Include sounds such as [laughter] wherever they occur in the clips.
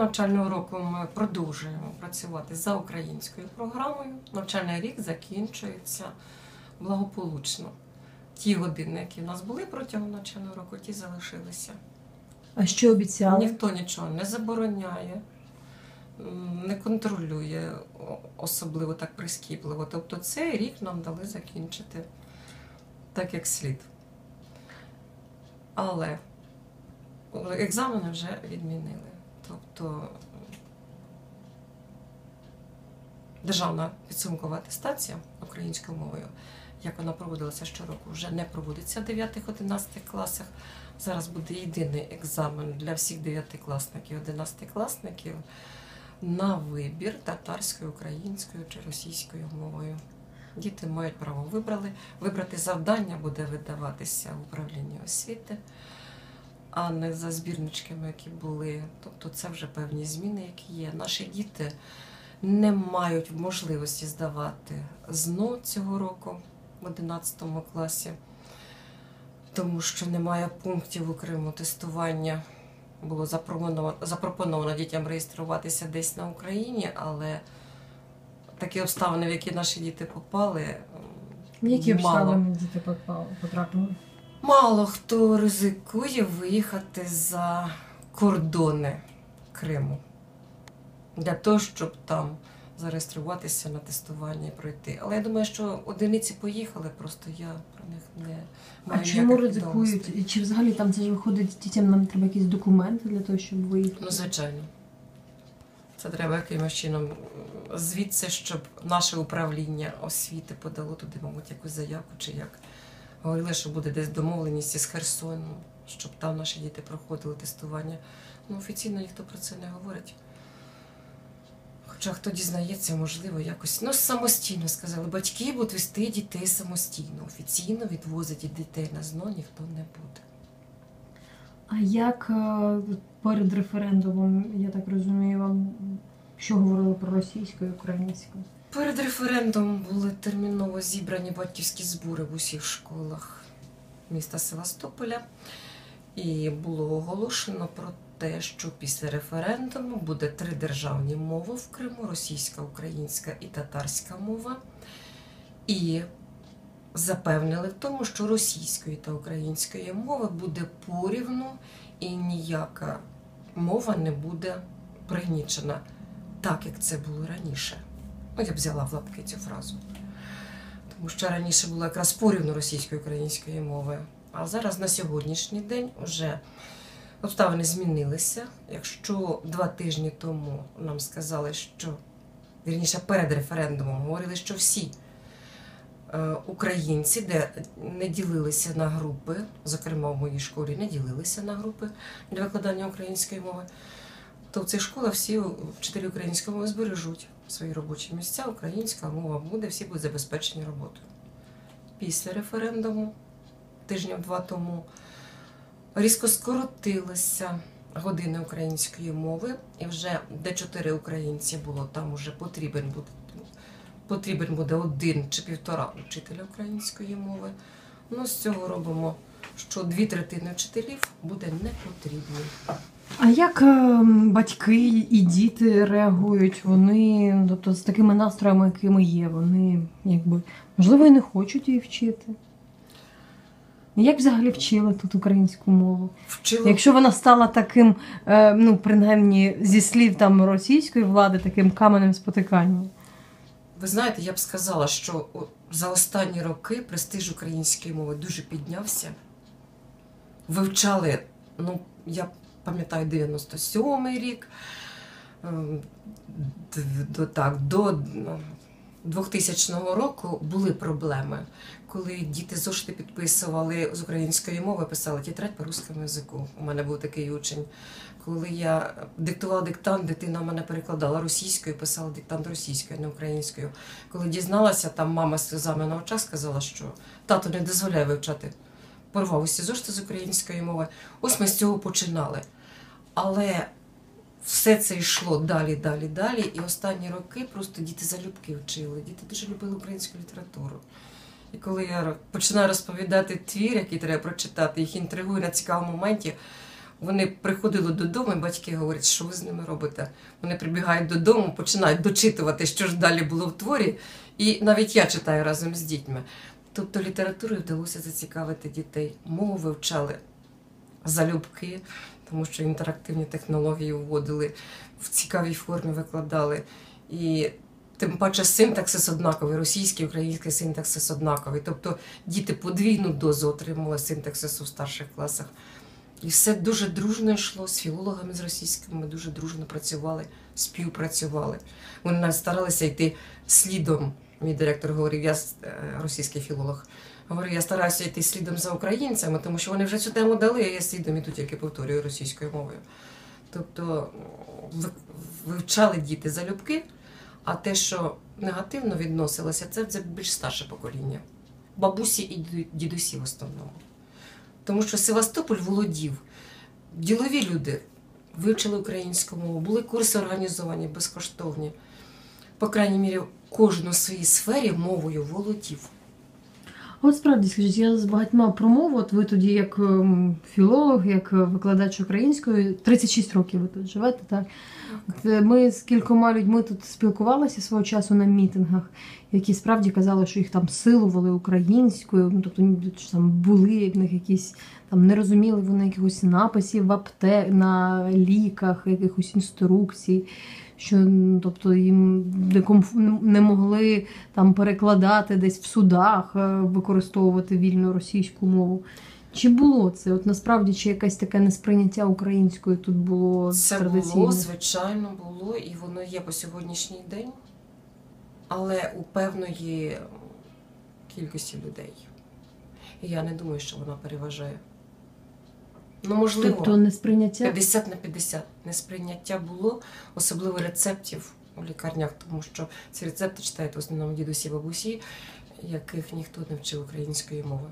навчального року ми продовжуємо працювати за українською програмою. Навчальний рік закінчується благополучно. Ті години, які в нас були протягом навчального року, ті залишилися. А що обіцяли? Ніхто нічого не забороняє, не контролює особливо так прискіпливо. Тобто цей рік нам дали закінчити так, як слід. Але екзамени вже відмінили. Тобто державна підсумкова атестація українською мовою, як вона проводилася щороку, вже не проводиться в 9-11 класах. Зараз буде єдиний екзамен для всіх дев'ятикласників, одинадцятикласників на вибір татарською, українською чи російською мовою. Діти мають право вибрали. Вибрати завдання буде видаватися в управлінні освіти, а не за збірничками, які були. Тобто це вже певні зміни, які є. Наші діти не мають можливості здавати ЗНО цього року в 11 класі тому що немає пунктів окремого тестування. Було запропоновано, запропоновано дітям реєструватися десь на Україні, але такі обставини, в які наші діти попали, В які мало. обставини діти потрапили? Мало хто ризикує виїхати за кордони Криму для того, щоб там зареєструватися на тестування і пройти. Але я думаю, що одиниці поїхали, просто я про них не А маю чому ризикують? Чи взагалі там це ж виходить дітям нам треба якісь документи для того, щоб виїхати? Ну, звичайно. Це треба якимось чином звідси, щоб наше управління освіти подало туди, мабуть, якусь заявку чи як. Говорили, що буде десь домовленість із Херсоном, щоб там наші діти проходили тестування. Ну, офіційно ніхто про це не говорить. Хоча хто дізнається, можливо, якось ну, самостійно сказали. Батьки будуть вести дітей самостійно. Офіційно відвозити дітей на ЗНО ніхто не буде. А як е, перед референдумом, я так розумію, вам що говорили про російську і українську? Перед референдумом були терміново зібрані батьківські збори в усіх школах міста Севастополя, і було оголошено про те, що після референдуму буде три державні мови в Криму: російська, українська і татарська мова. І запевнили в тому, що російської та української мови буде порівну і ніяка мова не буде пригнічена, так як це було раніше. Ну, я б взяла в лапки цю фразу. Тому що раніше було якраз порівну російської української мови. А зараз на сьогоднішній день вже обставини змінилися. Якщо два тижні тому нам сказали, що вірніше перед референдумом говорили, що всі е, українці, де не ділилися на групи, зокрема в моїй школі, не ділилися на групи для викладання української мови, то в цих школах всі вчителі української мови збережуть свої робочі місця, українська мова буде, всі будуть забезпечені роботою. Після референдуму, тижнів два тому, різко скоротилися години української мови, і вже де чотири українці було, там вже потрібен буде, потрібен буде один чи півтора вчителя української мови. Ну, з цього робимо, що дві третини вчителів буде не потрібні. А як е, батьки і діти реагують? Вони тобто, з такими настроями, якими є, вони якби можливо і не хочуть її вчити. Як взагалі вчили тут українську мову? Вчили Якщо вона стала таким, е, ну принаймні зі слів там російської влади, таким каменем спотикання. Ви знаєте, я б сказала, що за останні роки престиж української мови дуже піднявся. Вивчали, ну, я пам'ятаю, 97-й рік, ем, до, так, до ну, 2000 року були проблеми, коли діти зошити підписували з української мови, писали тетрадь по русскому язику. У мене був такий учень. Коли я диктувала диктант, дитина мене перекладала російською, писала диктант російською, не українською. Коли дізналася, там мама з сльозами на очах сказала, що тато не дозволяє вивчати. Порвав усі зошити з української мови. Ось ми з цього починали. Але все це йшло далі, далі, далі. І останні роки просто діти залюбки вчили. Діти дуже любили українську літературу. І коли я починаю розповідати твір, який треба прочитати, їх інтригує на цікавому моменті. Вони приходили додому, і батьки говорять, що ви з ними робите. Вони прибігають додому, починають дочитувати, що ж далі було в творі. І навіть я читаю разом з дітьми. Тобто літературою вдалося зацікавити дітей. Мову вивчали залюбки, тому що інтерактивні технології вводили, в цікавій формі викладали. І тим паче синтаксис однаковий, російський, український синтаксис однаковий. Тобто діти подвійну дозу отримали синтаксису в старших класах. І все дуже дружно йшло з філологами з російськими, ми дуже дружно працювали, співпрацювали. Вони навіть старалися йти слідом. Мій директор говорив, я е, російський філолог. Говорю, я стараюся йти слідом за українцями, тому що вони вже цю тему дали, а я слідом іду тільки повторюю російською мовою. Тобто вивчали діти залюбки, а те, що негативно відносилося, це вже більш старше покоління. Бабусі і дідусі в основному. Тому що Севастополь володів, ділові люди вивчили українську мову, були курси організовані, безкоштовні. По крайній мірі, кожен у своїй сфері мовою володів. От справді, скажіть, я з багатьма про мову, от ви тоді як ем, філолог, як е, викладач української, 36 років ви тут живете, так? От, е, Ми з кількома людьми тут спілкувалися свого часу на мітингах, які справді казали, що їх там силували українською, ну тобто що там були в них якісь там не розуміли вони якихось написів в апте на ліках, якихось інструкцій. Що ну, тобто їм не, комф... не могли там перекладати десь в судах, е, використовувати вільно російську мову. Чи було це? От насправді чи якесь таке несприйняття української тут було Це традиційно? було, звичайно, було, і воно є по сьогоднішній день, але у певної кількості людей. І я не думаю, що вона переважає. Ну, можливо, Тобто несприйняття 50 на 50 несприйняття було, особливо рецептів у лікарнях, тому що ці рецепти читають в основному дідусі бабусі, яких ніхто не вчив української мови.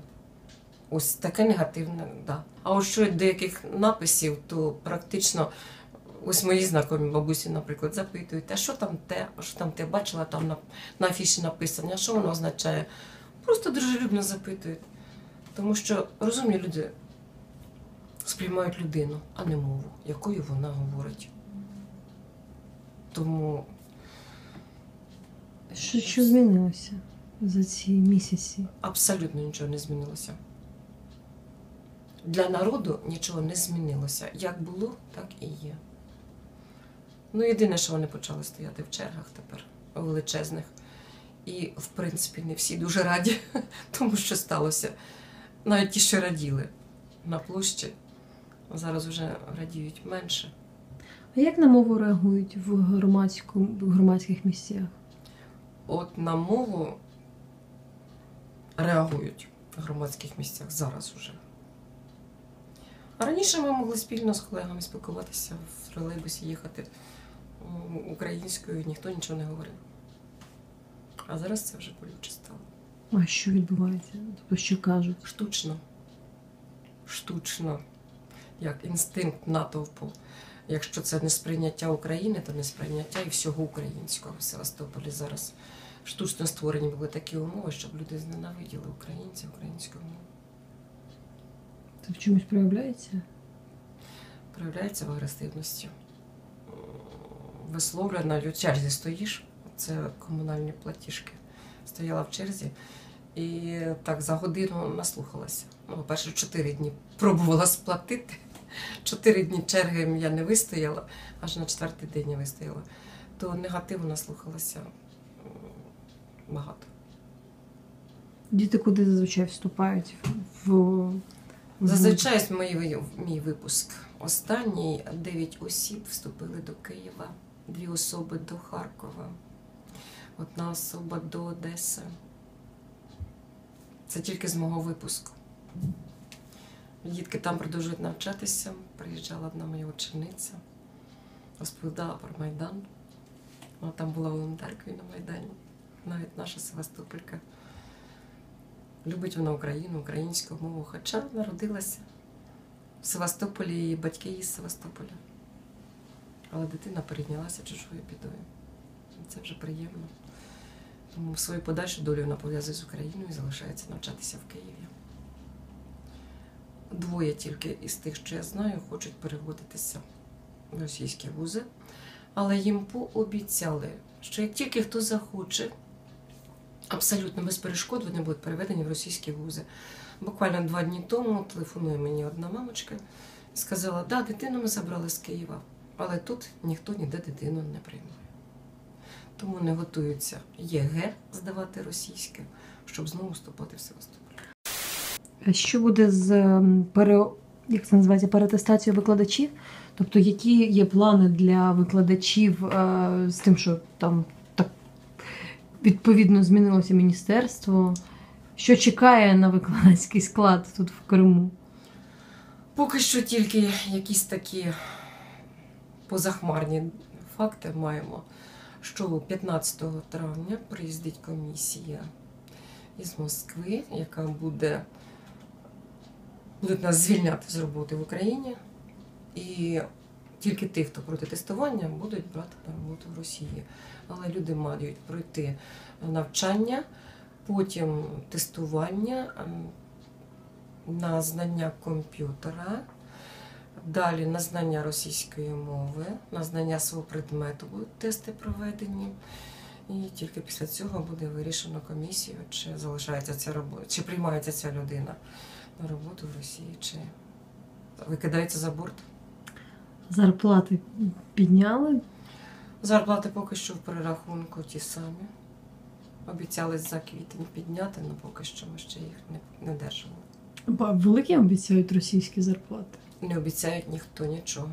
Ось таке негативне, да. А ось що деяких написів, то практично ось мої знайомі бабусі, наприклад, запитують, а що там те, а що там те бачила, там на, на афіші написано, а що воно означає? Просто дружелюбно запитують. Тому що розумні люди сприймають людину, а не мову, якою вона говорить. Тому що, що змінилося за ці місяці? абсолютно нічого не змінилося. Для народу нічого не змінилося. Як було, так і є. Ну, єдине, що вони почали стояти в чергах тепер величезних. І, в принципі, не всі дуже раді [laughs] тому, що сталося. Навіть ті, що раділи на площі, зараз вже радіють менше. А як на мову реагують в в громадських місцях? От на мову реагують в громадських місцях зараз уже. А раніше ми могли спільно з колегами спілкуватися в тролейбусі, їхати українською, ніхто нічого не говорив. А зараз це вже болюче стало. А що відбувається? Тобто що кажуть? Штучно. Штучно. Як інстинкт натовпу. Якщо це не сприйняття України, то не сприйняття і всього українського в Севастополі зараз. Штучно створені були такі умови, щоб люди зненавиділи українців, українську мову. Це в чомусь проявляється? Проявляється в агресивності. М, Висловлена в черзі стоїш, це комунальні платіжки. Стояла в черзі і так за годину наслухалася. Ну, по-перше, чотири дні пробувала сплатити. Чотири дні черги я не вистояла, аж на четвертий день я вистояла. То негативу наслухалася багато. Діти куди зазвичай вступають? В. Зазвичай мій, мій випуск. Останній дев'ять осіб вступили до Києва, дві особи до Харкова, одна особа до Одеси. Це тільки з мого випуску. Дітки там продовжують навчатися. Приїжджала одна моя учениця, розповідала про Майдан. Вона там була волонтеркою на Майдані, навіть наша Севастополька. Любить вона Україну, українську мову, хоча народилася в Севастополі і батьки її з Севастополя. Але дитина перейнялася чужою бідою. Це вже приємно. Тому свою подальшу долю вона пов'язує з Україною і залишається навчатися в Києві. Двоє тільки із тих, що я знаю, хочуть переводитися в російські вузи. Але їм пообіцяли, що як тільки хто захоче, абсолютно без перешкод вони будуть переведені в російські вузи. Буквально два дні тому телефонує мені одна мамочка і сказала, да, дитину ми забрали з Києва, але тут ніхто ніде дитину не приймає. Тому не готуються ЄГЕ здавати російське, щоб знову вступати в Севастополь. А що буде з ем, пере... як це називається, перетестацією викладачів? Тобто, які є плани для викладачів е, з тим, що там так відповідно змінилося міністерство? Що чекає на викладацький склад тут в Криму? Поки що тільки якісь такі позахмарні факти маємо, що 15 травня приїздить комісія із Москви, яка буде будуть нас звільняти з роботи в Україні. І тільки тих, хто проти тестування, будуть брати на роботу в Росії. Але люди мають пройти навчання, потім тестування ем, на знання комп'ютера, далі на знання російської мови, на знання свого предмету будуть тести проведені. І тільки після цього буде вирішено комісією, чи залишається ця робота, чи приймається ця людина на роботу в Росії, чи викидається за борт. Зарплати підняли? Зарплати поки що в перерахунку ті самі. Обіцяли за квітень підняти, але поки що ми ще їх не, не держимо. Великі обіцяють російські зарплати. Не обіцяють ніхто нічого.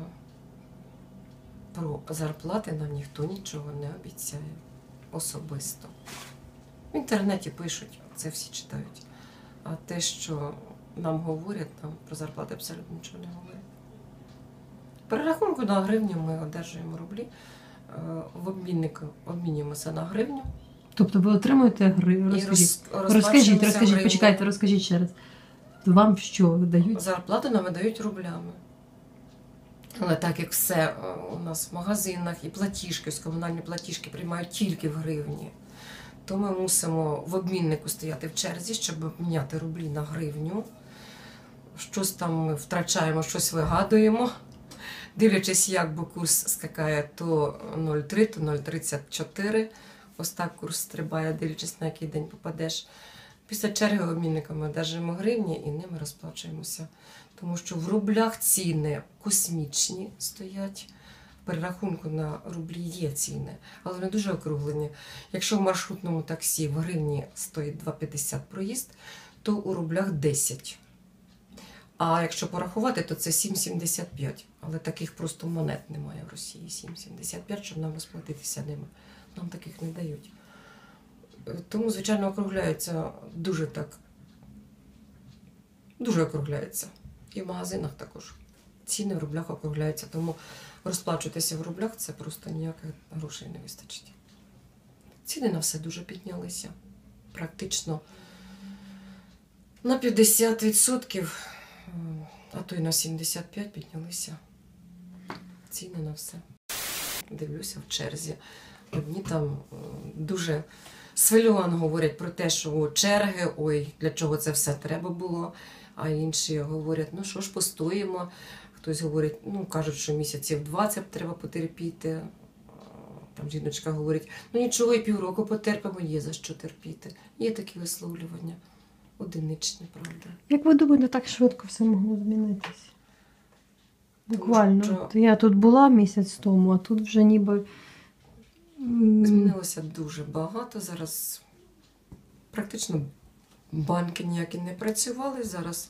Про зарплати нам ніхто нічого не обіцяє особисто. В інтернеті пишуть, це всі читають. А те, що нам говорять, нам про зарплати абсолютно нічого не говорять. Перерахунку на гривню ми одержуємо рублі. Е, В обміннику обмінюємося на гривню. Тобто ви отримуєте гри. І Розкажіть, роз- розкажіть, розкажіть, почекайте, розкажіть ще раз. Вам що дають? Зарплату нам видають рублями. Але так як все е, у нас в магазинах і платіжки, ось комунальні платіжки приймають тільки в гривні, то ми мусимо в обміннику стояти в черзі, щоб обміняти рублі на гривню. Щось там ми втрачаємо, щось вигадуємо. Дивлячись, як бо курс скакає то 0,3, то 0,34. Ось так курс стрибає, дивлячись, на який день попадеш. Після черги обмінника ми одержимо гривні і ними розплачуємося. Тому що в рублях ціни космічні стоять. Перерахунку на рублі є ціни, але вони дуже округлені. Якщо в маршрутному таксі в гривні стоїть 2,50 проїзд, то у рублях 10. А якщо порахувати, то це 7,75. Але таких просто монет немає в Росії. 7,75, щоб нам розплатитися ними. Нам таких не дають. Тому, звичайно, округляється дуже так. Дуже округляється. І в магазинах також. Ціни в рублях округляються, тому розплачуватися в рублях це просто ніяких грошей не вистачить. Ціни на все дуже піднялися. Практично на 50%, м, а то й на 75% піднялися ціни на все. Дивлюся в черзі. Одні там дуже свильовано говорять про те, що черги, ой, для чого це все треба було. А інші говорять, ну що ж, постоїмо. Хтось говорить, ну кажуть, що місяців 20 треба потерпіти. Там жіночка говорить, ну нічого, і півроку потерпимо, є за що терпіти. Є такі висловлювання. Одиничні, правда. Як ви думаєте, так швидко все могло змінитися? Буквально. що- Я тут була місяць тому, а тут вже ніби. Змінилося дуже багато. Зараз практично банки ніякі не працювали. Зараз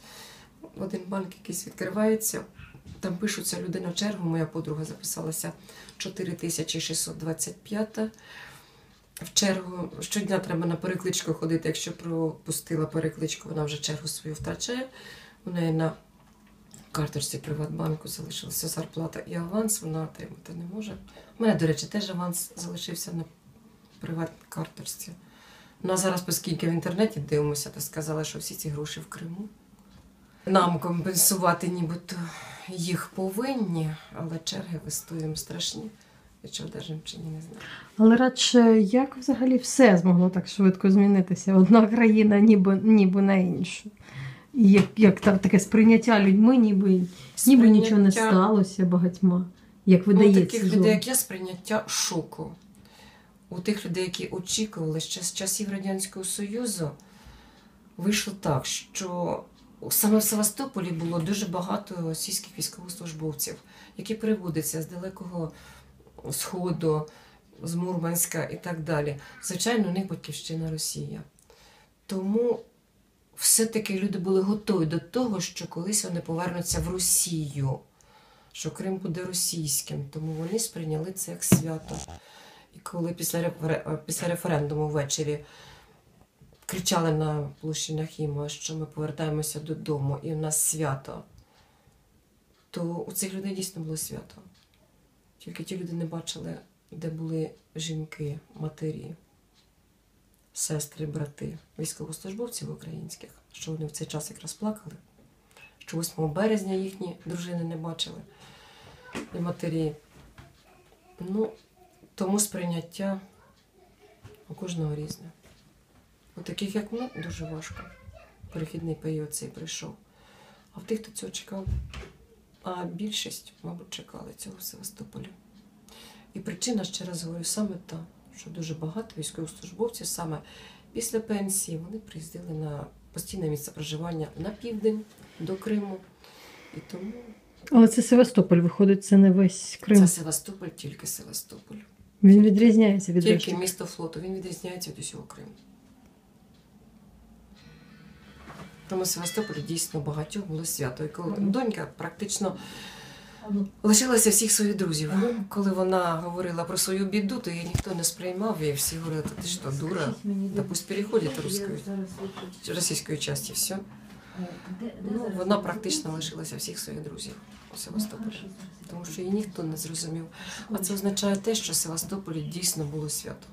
один банк якийсь відкривається. Там пишуться людина в чергу. Моя подруга записалася 4625. В чергу щодня треба на перекличку ходити. Якщо пропустила перекличку, вона вже чергу свою втрачає. У неї на карточці Приватбанку залишилася зарплата і аванс, вона отримати не може. У мене, до речі, теж аванс залишився на приватній карточці. Ну а зараз, оскільки в інтернеті дивимося, то сказали, що всі ці гроші в Криму. Нам компенсувати нібито їх повинні, але черги вистоюємо страшні. І чи одержимо чи ні, не знаю. Але радше, як взагалі все змогло так швидко змінитися? Одна країна ніби, ніби на іншу. І як, як та- таке сприйняття людьми, ніби, ніби нічого не сталося багатьма. Як видається. таких зовні. людей, як я, сприйняття шоку. У тих людей, які очікували ще з часів Радянського Союзу, вийшло так, що саме в Севастополі було дуже багато російських військовослужбовців, які переводяться з далекого сходу, з Мурманська і так далі. Звичайно, них батьківщина Росія. Тому все-таки люди були готові до того, що колись вони повернуться в Росію що Крим буде російським, тому вони сприйняли це як свято. І коли після, е, після референдуму ввечері кричали на площі Нахіма, що ми повертаємося додому і у нас свято, то у цих людей дійсно було свято. Тільки ті люди не бачили, де були жінки, матері, сестри, брати, військовослужбовців українських, що вони в цей час якраз плакали, що 8 березня їхні дружини не бачили і матері. Ну, тому сприйняття у кожного різне. У таких, як ми, дуже важко. Перехідний період цей прийшов. А в тих, хто цього чекав, а більшість, мабуть, чекали цього в Севастополі. І причина, ще раз говорю, саме та, що дуже багато військовослужбовців саме після пенсії вони приїздили на постійне місце проживання на південь до Криму. І тому Але це Севастополь, виходить, це не весь Крим. це Севастополь, тільки Севастополь. Він відрізняється від Тільки решти. місто флоту, він відрізняється від усього Криму. Тому Севастополі дійсно багатьох було свято. І коли донька практично лишилася всіх своїх друзів. Коли вона говорила про свою біду, то її ніхто не сприймав, і всі говорили, «Та ти що, дура? Да пусть переходить русскою, російської часті, все. Ну, вона практично лишилася всіх своїх друзів у Севастополі, тому що її ніхто не зрозумів. А це означає те, що в Севастополі дійсно було свято.